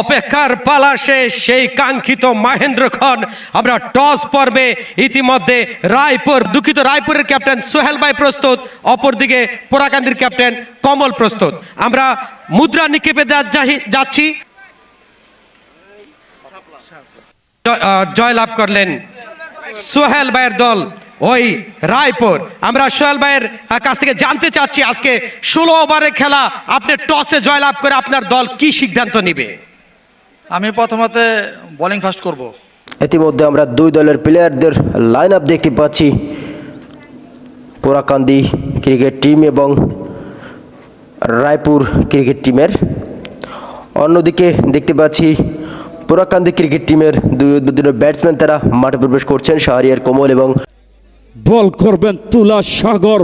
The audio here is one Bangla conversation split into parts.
অপেক্ষার পালা শেষ সেই কাঙ্ক্ষিত মাহেন্দ্র খন আমরা টস পর্বে ইতিমধ্যে রায়পুর, দুঃখিত রায়পুরের ক্যাপ্টেন সোহেল ভাই প্রস্তুত, অপরদিকে পোড়াকান্দির ক্যাপ্টেন কমল প্রস্তুত। আমরা মুদ্রা নিক্ষেপে যাচ্ছি। জয়লাভ করলেন সোহেল ভাইয়ের দল ওই রায়পুর। আমরা সোহেল ভাইয়ের কাছ থেকে জানতে চাচ্ছি আজকে ষোলো ওভারের খেলা, আপনি টসে জয়লাভ করে আপনার দল কি সিদ্ধান্ত নিবে? আমি প্রথমতে বোলিং ফার্স্ট করব। ইতিমধ্যে আমরা দুই দলের প্লেয়ারদের লাইন আপ দেখতে পাচ্ছি। পোরাকান্দি ক্রিকেট টিম এবং রায়পুর ক্রিকেট টিমের অন্যদিকে দেখতে পাচ্ছি পোরাকান্দি ক্রিকেট টিমের দুই উদ্বোধনের ব্যাটসম্যান তারা মাঠে প্রবেশ করছেন শাহরিয়ার কোমল এবং বল করবেন তুলা সাগর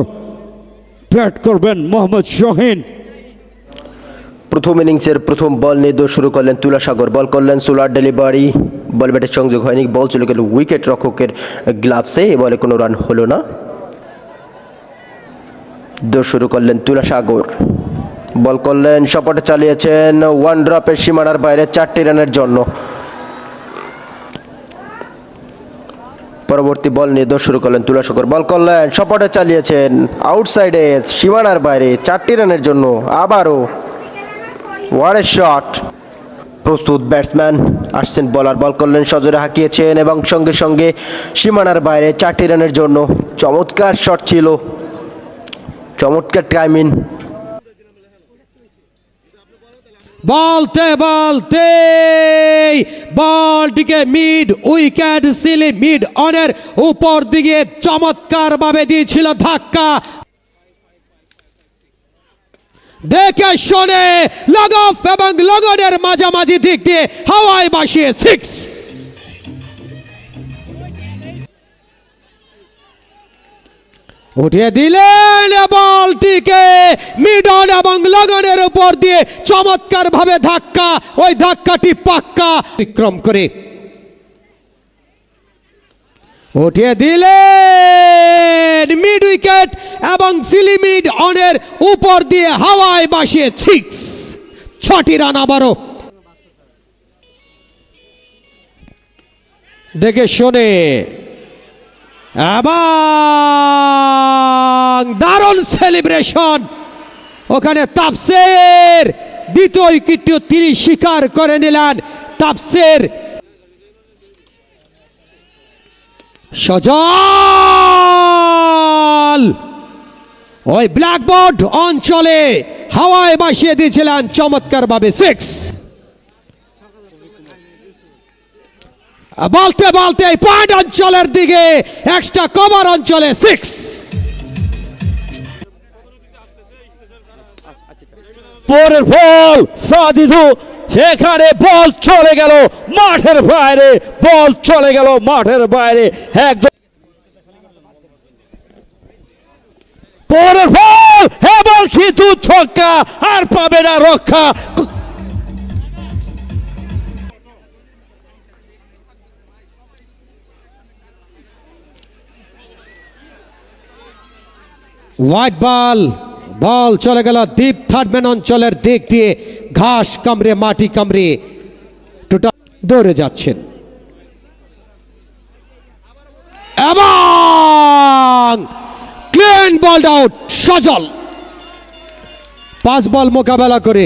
ব্যাট করবেন মোহাম্মদ শাহিন। প্রথম ইনিংসের প্রথম বল নিয়ে দৌড় শুরু করলেন তুলাসাগর। বল করলেন সোলার ডেলিভারি। বল ব্যাটের সংযোগ হয়নি। বল চলে গেল উইকেট রক্ষকের গ্লাভসে। এ বলে কোনো রান হলো না। দৌড় শুরু করলেন তুলাসাগর। বল করলেন, সপটে চালিয়েছেন। ওয়ান ড্রপের সীমানার বাইরে চারটি রানের জন্য। পরবর্তী বল নিয়ে দৌড় শুরু করলেন তুলাসাগর। বল করলেন, সপটে চালিয়েছেন। আউটসাইডে সীমানার বাইরে চারটি রানের জন্য। আবারও ওয়ার শট প্রস্তুত ব্যাটসম্যান আসছেন বলার বল করলেন, সজরে হাঁকিয়েছেন এবং সঙ্গে সঙ্গে সীমানার বাইরে চারটি রানের জন্য চমৎকার শট ছিল। চমৎকার টাইমিং বলতে বলতে বলটিকে মিড উইকেট সিলি মিড অনের উপর দিকে চমৎকার ভাবে দিয়েছিল ধাক্কা। দেখে শোনে লগফ এবং লগনের মাঝামাঝি দিক দিয়ে হাওয়ায় বাসিয়ে সিক্স উঠিয়ে দিলেন বলটিকে মিডন এবং লগনের উপর দিয়ে চমৎকার ভাবে ধাক্কা, ওই ধাক্কাটি পাক্কা। অতিক্রম করে। উঠিয়ে দিলেন এবং সিলিমিড অনের উপর দিয়ে হাওয়ায় বাসিয়ে সিক্স ছটি রান আবারও। দেখে শোনে। এবং দারুণ সেলিব্রেশন। ওখানে তাপসের দ্বিতীয় উইকেটটিও তিনি স্বীকার করে নিলেন। তাপসের সজল! ওই ব্ল্যাকবোর্ড অঞ্চলে হাওয়ায় বাসিয়ে দিয়েছিলেন চমৎকার ভাবে সিক্স। বলতে বলতে পয়েন্ট অঞ্চলের দিকে এক্সট্রা কভার অঞ্চলে সিক্স। পরের বল সাদিদু সেখানে বল চলে গেল, মাঠের বাইরে, বল চলে গেল, মাঠের বাইরে, একদম পরের বল এবং কিন্তু ছক্কা, আর পাবে না রক্ষা। হোয়াইট বল বল চলে গেল দ্বীপ থার্ডম্যান অঞ্চলের দিক দিয়ে, ঘাস কামড়ে, মাটি কামড়ে টোটাল দৌড়ে যাচ্ছেন এবং ক্লিন বল আউট সজল। পাঁচ বল মোকাবেলা করে।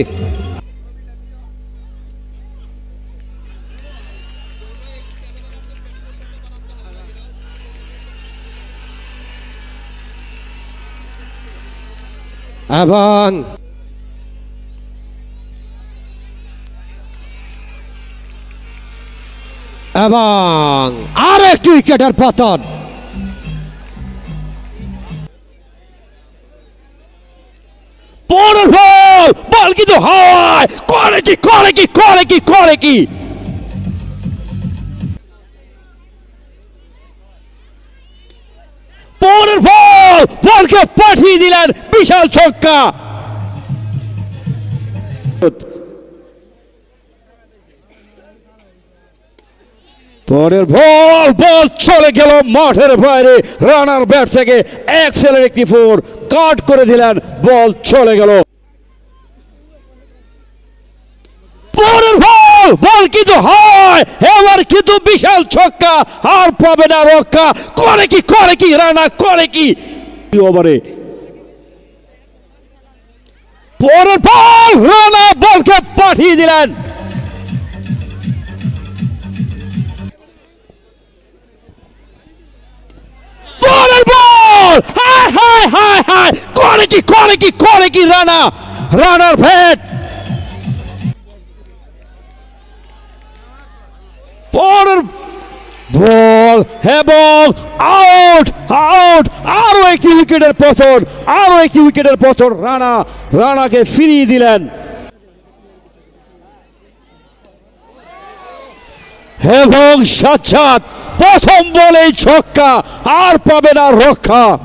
এবং এবং আর একটি উইকেটের পতন। কিন্তু হাওয়ায় করে কি করে কি করে কি করে কি? পরের বল, বলকে পাঠিয়ে দিলেন বিশাল ছক্কা। পরের বল বল চলে গেল মাঠের বাইরে। রানার ব্যাট থেকে এক্সেলের একটি ফোর কাট করে দিলেন, বল চলে গেল। পরের বল বল কিন্তু হয়। এবার কিন্তু বিশাল ছক্কা, আর পাবে না রক্ষা। করে কি করে কি, রানা, করে কি? ওভারে। পরের বল রানা বলকে পাঠিয়ে দিলেন। পরের বল হায় হায় হায় হায়। করে কি করে কি করে কি, রানা? রানার ভেট এবং আউট আউট আরও একটি উইকেটের পতন, আরও একটি উইকেটের পতন। রানা, রানাকে ফিরিয়ে দিলেন। এবং সাক্ষাৎ, প্রথম বলেই ছক্কা, আর পাবে না রক্ষা।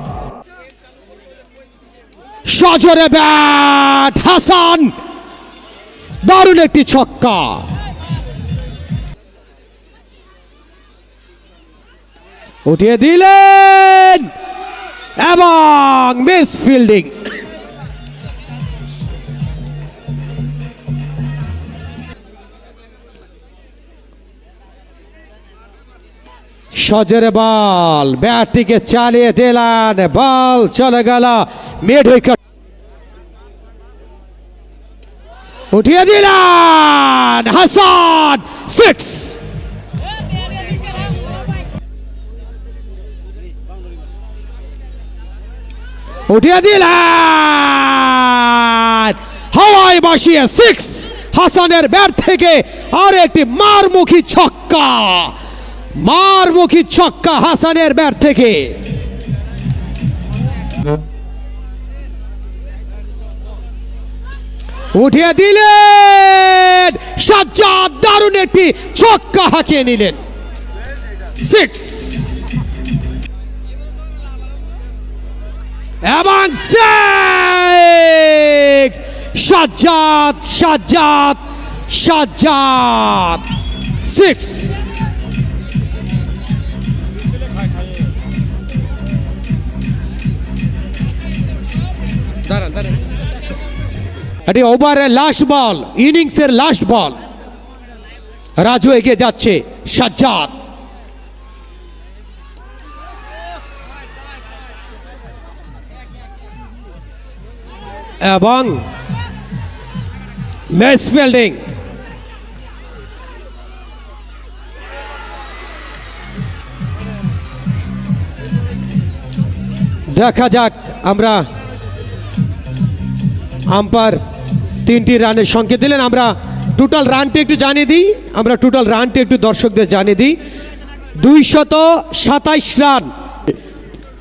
সজরে ব্যাট, হাসান, দারুণ একটি ছক্কা। উঠিয়ে দিলেন এবং মিস ফিল্ডিং সজরে বল ব্যাটটিকে চালিয়ে দিলেন, বল চলে গেল মিড উইকেট। উঠিয়ে দিলেন হাসান সিক্স উঠিয়ে দিলেন। হাওয়ায় বাসিয়ে সিক্স হাসানের ব্যাট থেকে আর একটি মারমুখী ছক্কা। মারমুখী ছক্কা হাসানের ব্যাট থেকে। উঠিয়ে দিলেন। সাজ্জাদ দারুণ একটি ছক্কা হাঁকিয়ে নিলেন। সিক্স এবং সিক্স সাজ্জাদ সাজ্জাদ সাজ্জাদ। সিক্স এটি ওভারের লাস্ট বল ইনিংসের লাস্ট বল রাজু এগিয়ে যাচ্ছে, সাজ্জাদ। এবং ম্যাচ ফিল্ডিং। দেখা যাক আমরা আম্পার তিনটি রানের সংকেত দিলেন। আমরা টোটাল রানটি একটু জানিয়ে দিই। আমরা টোটাল রানটি একটু দর্শকদের জানিয়ে দিই। দুইশত সাতাইশ রান।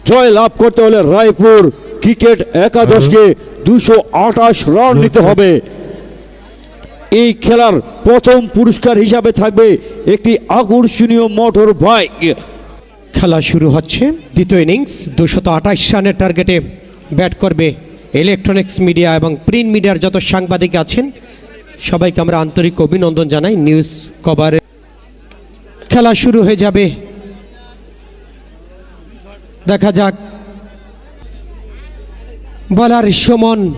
জয় লাভ করতে হলে রায়পুর ক্রিকেট একাদশকে দুশো আঠাশ রান নিতে হবে। এই খেলার প্রথম পুরস্কার হিসাবে থাকবে একটি আকর্ষণীয় মোটর বাইক খেলা শুরু হচ্ছে। দ্বিতীয় ইনিংস দুশত আঠাশ রানের টার্গেটে ব্যাট করবে ইলেকট্রনিক্স মিডিয়া এবং প্রিন্ট মিডিয়ার যত সাংবাদিক আছেন, সবাইকে আমরা আন্তরিক অভিনন্দন জানাই নিউজ কভারে খেলা শুরু হয়ে যাবে। দেখা যাক বলার সমন।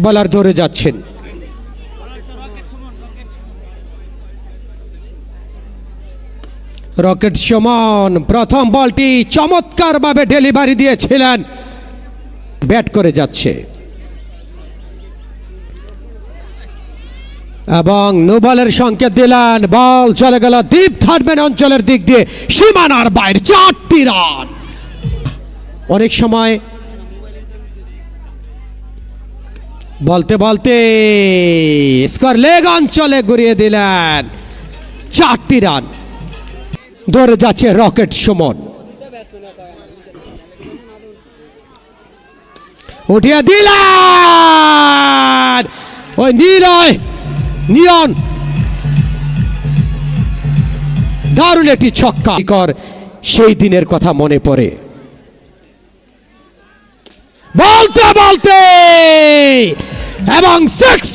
বলার ধরে যাচ্ছেন। রকেট সমান, প্রথম বলটি চমৎকারভাবে ডেলিভারি দিয়েছিলেন। ব্যাট করে যাচ্ছে। এবং নো বলের সংকেত দিলেন, বল চলে গেল দ্বীপ থার্ডম্যান অঞ্চলের দিক দিয়ে, সীমানার বাইরে, চারটি রান। অনেক সময় বলতে বলতে স্কোর লেগ অঞ্চলে ঘুরিয়ে দিলেন, চারটি রান। ধরে যাচ্ছে রকেট সুমন। উঠিয়ে দিলেন। ওই নীলয় নিয়ন। দারুণ একটি ছক্কা। সেই দিনের কথা মনে পড়ে। বলতে বলতে! এবং সিক্স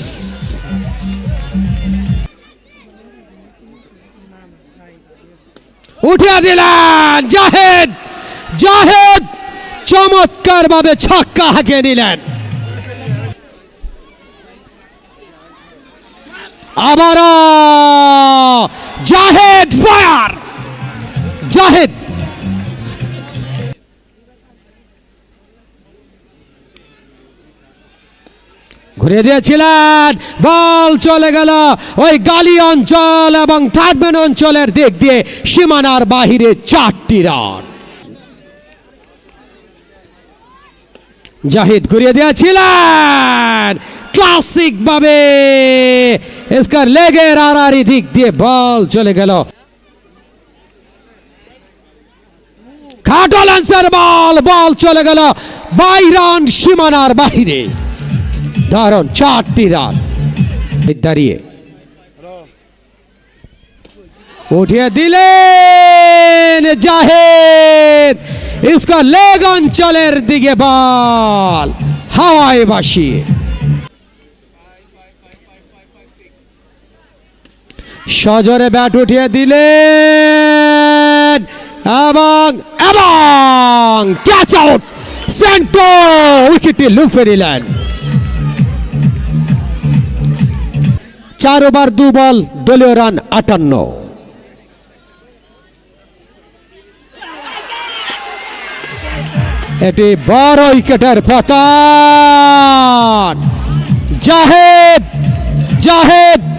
উঠিয়ে দিলেন জাহেদ। জাহেদ চমৎকার ভাবে ছক্কা হাঁকিয়ে দিলেন। আবারও। জাহেদ ফায়ার। জাহেদ। ঘুরে দিয়েছিলেন। বল চলে গেল ওই গালি অঞ্চল এবং থার্ডম্যান অঞ্চলের দিক দিয়ে সীমানার বাহিরে চারটি রান। জাহিদ ঘুরিয়ে দিয়েছিলেন। ক্লাসিক ইসকার লেগের আড়ারি দিক দিয়ে বল চলে গেল। খাটো লেন্সের বল বল চলে গেল। বাই রান সীমানার বাহিরে দারুণ চারটি রান। দাঁড়িয়ে। উঠিয়ে দিলেন জাহেদ। ইসকা লেগ অঞ্চলের দিকে বল। হাওয়ায় বাসিয়ে সজরে ব্যাট উঠিয়ে দিলেন এবং এবং ক্যাচ আউট সেন্টার উইকেটটি লুফে নিলেন। চার ওভার, দু বল, দলীয় রান আটান্ন। এটি বড় উইকেটের পতন। জাহেদ জাহেদ।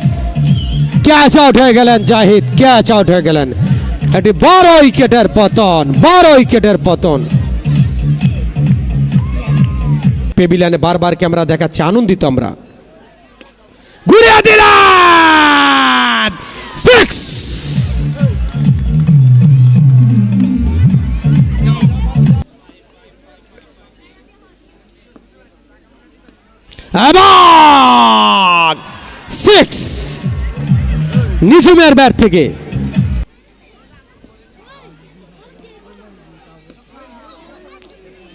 ক্যাচ আউট হয়ে গেলেন জাহিদ ক্যাচ আউট হয়ে গেলেন। এটি বড় উইকেটের পতন বড় উইকেটের পতন। পেবিলানে বারবার ক্যামেরা দেখাচ্ছে, আনন্দিত আমরা। ঘুরিয়ে দিলেন নিঝুমের ব্যাট থেকে।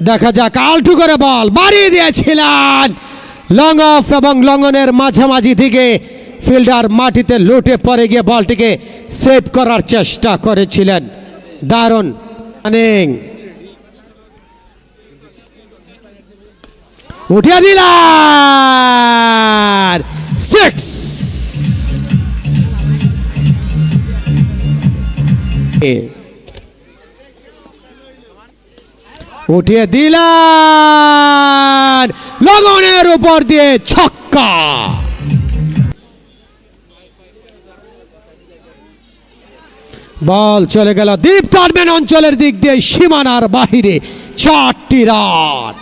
দেখা যাক, আলটু করে বল, বাড়িয়ে দিয়েছিলেন। লং অফ এবং লঙ্গনের মাঝামাঝি থেকে ফিল্ডার মাটিতে লুটে পড়ে গিয়ে বলটিকে সেভ করার চেষ্টা করেছিলেন। দারুণ রানিং। উঠিয়ে দিলেন। সিক্স। উঠিয়ে দিলেন লগনের উপর দিয়ে ছক্কা। বল চলে গেল দ্বীপ টার্মেন অঞ্চলের দিক দিয়ে সীমানার বাহিরে চারটি রান।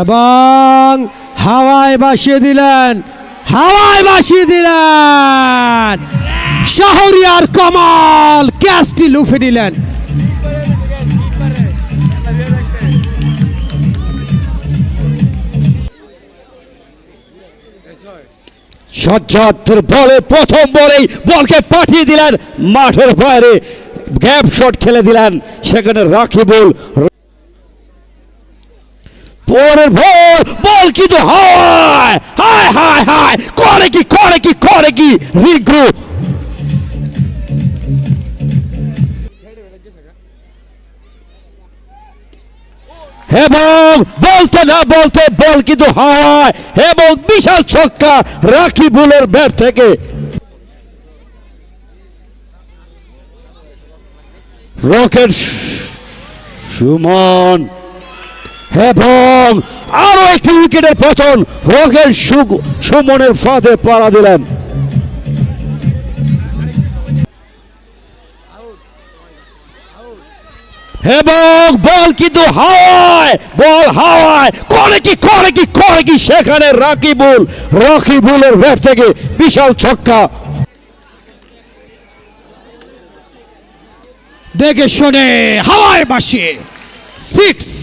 এবং হাওয়ায় বাসিয়ে দিলেন হাওয়ায় বাসিয়ে দিলেন। শাহরিয়ার কমাল ক্যাচটি লুফে দিলেন সজ্জাদের বলে প্রথম বলেই বলকে পাঠিয়ে দিলেন। মাঠের বাইরে গ্যাপ শট খেলে দিলেন সেখানে রাকিবুল। পরের বল বল কিন্তু হায়। হায় হায় হায়, করে কি করে কি করে কি? রিঙ্কু এবং বলতে না বলতে বল কিন্তু হাওয়ায় এবং বিশাল ছক্কা রাকিবুলের ব্যাট থেকে। রকেট সুমন। এবং আরও একটি উইকেটের পতন সু- সুমনের ফাঁদে পাড়া দিলেন। এবং বল কিন্তু হাওয়ায়, বল হাওয়ায়, করে কি করে কি করে কি সেখানে রাকিবুল, রাকিবুলের ব্যাট থেকে বিশাল ছক্কা। দেখে শুনে হাওয়ায় বাসিয়ে সিক্স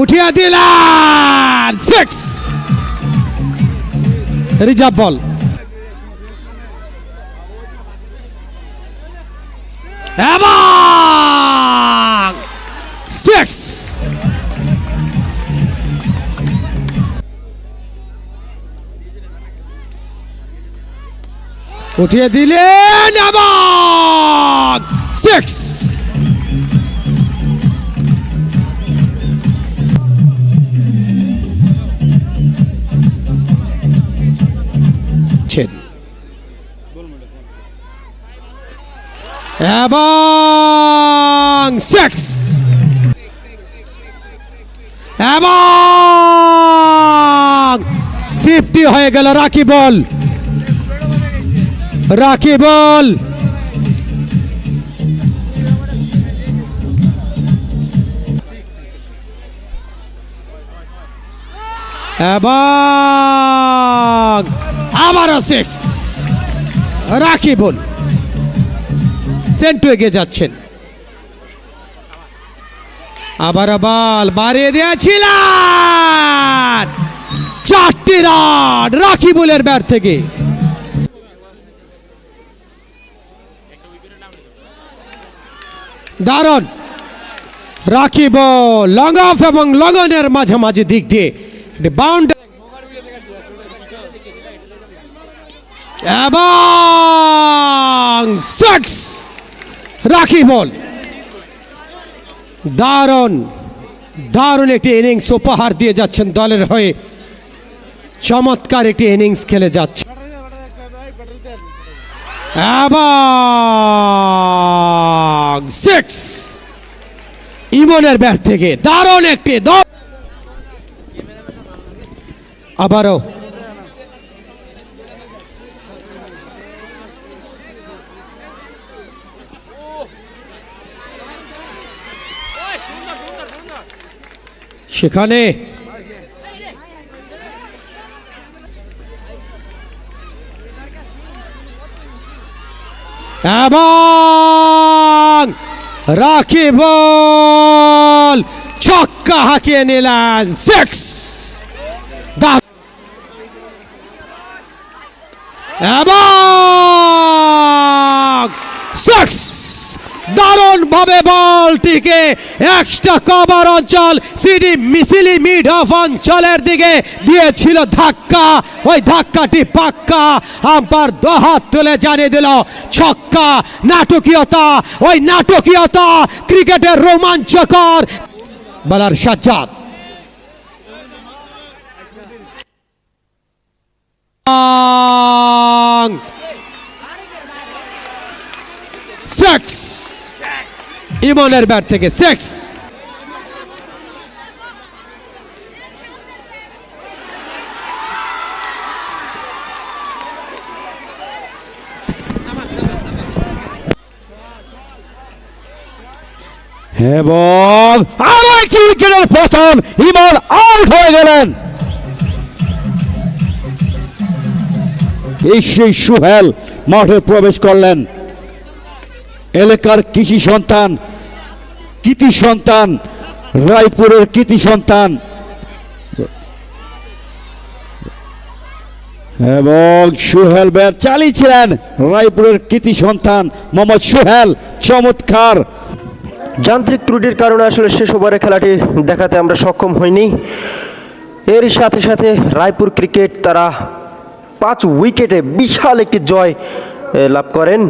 উঠিয়ে দিলেন সিক্স রিজার্ভ বল। সিক্স উঠিয়ে দিলেন এবং সিক্স এবং সিক্স এবং ফিফটি হয়ে গেল, রাখি বল। রাখি বল। এবং আবারও সিক্স রাখি বল। সেন্টু এগিয়ে যাচ্ছেন। আবার বল বাড়িয়ে দিয়েছিলেন। চারটি রান রাকিবুলের ব্যাট থেকে। দারুণ। রাকিব লং অফ এবং লগনের মাঝামাঝি দিক দিয়ে। বাউন্ডারি এবং সিক্স রাকিবল দারুণ দারুণ একটি ইনিংস উপহার দিয়ে যাচ্ছেন দলের হয়ে। চমৎকার একটি ইনিংস খেলে যাচ্ছে। সিক্স ইমনের ব্যাট থেকে দারুণ একটি আবারও সেখানে এবং রাখি বল ছক্কা হাঁকিয়ে নিলেন সিক্স এবং দারুণ ভাবে বলটিকে এক্সট্রা কভার অঞ্চল, সিডি মিছিলি মিড অফ অঞ্চলের দিকে দিয়েছিল ধাক্কা। ওই ধাক্কাটি পাক্কা। আম্পার দহাত তুলে জানিয়ে দিল, ছক্কা, নাটকীয়তা। ওই নাটকীয়তা ক্রিকেটের রোমাঞ্চকর। বলার সাজ্জাদ সিক্স ইমনের ব্যাট থেকে সিক্স। এবং আবার কি উইকেটের প্রথম ইমন আউট হয়ে গেলেন। এই সেই সুহেল মাঠে প্রবেশ করলেন। এলাকার কৃষি সন্তান কৃতি সন্তান, রায়পুরের কৃতি সন্তান। এবং সুহেল ব্যাট চালিয়েছিলেন রায়পুরের কৃতি সন্তান মোহাম্মদ সুহেল, চমৎকার। যান্ত্রিক ত্রুটির কারণে আসলে শেষ ওভারে খেলাটি দেখাতে আমরা সক্ষম হইনি। এর সাথে সাথে রায়পুর ক্রিকেট তারা পাঁচ উইকেটে বিশাল একটি জয় লাভ করেন।